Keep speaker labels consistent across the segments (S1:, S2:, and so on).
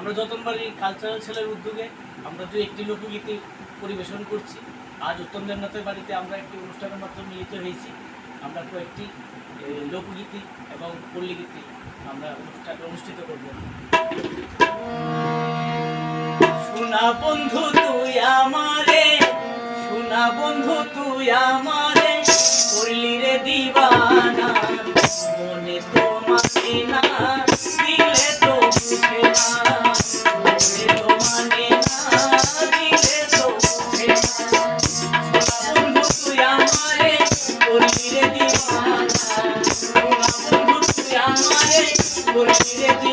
S1: আমরা যতনবাড়ির কালচারাল ছেলের উদ্যোগে আমরা দু একটি লোকগীতি পরিবেশন করছি, আজ উত্তম দেবনাথের বাড়িতে আমরা একটি অনুষ্ঠানের মাধ্যমে মিলিত হয়েছি। আমরা কয়েকটি লোকগীতি এবং পল্লীগীতি আমরা অনুষ্ঠান অনুষ্ঠিত করব। সোনা বন্ধু তুই আমারে, সোনা বন্ধু তুই আমার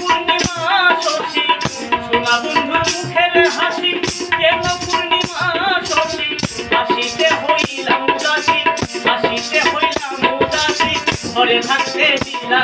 S1: পূর্ণিমা, শশী। সোনা বন্ধু মুখের হাসি, কেন পূর্ণিমা, শশী? হাসিতে হইলাম উদাসী হাসিতে হইলাম উদাসী ঘরে থাকতে দিলা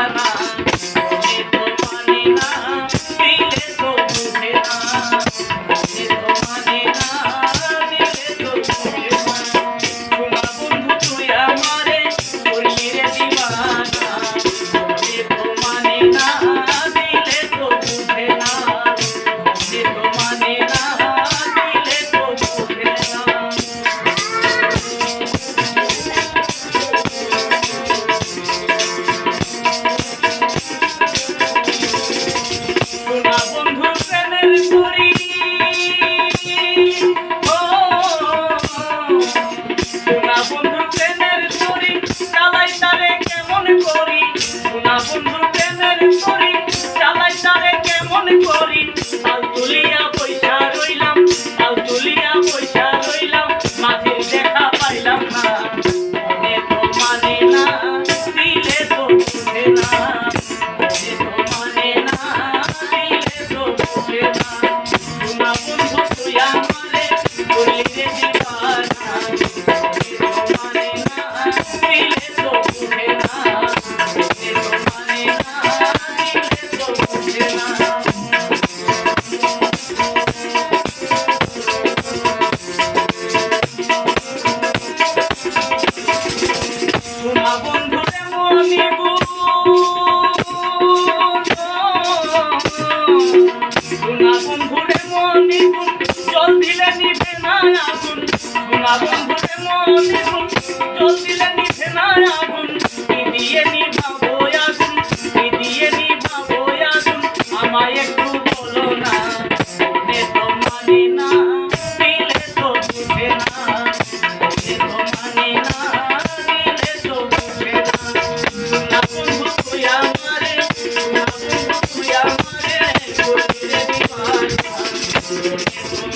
S1: Thank you.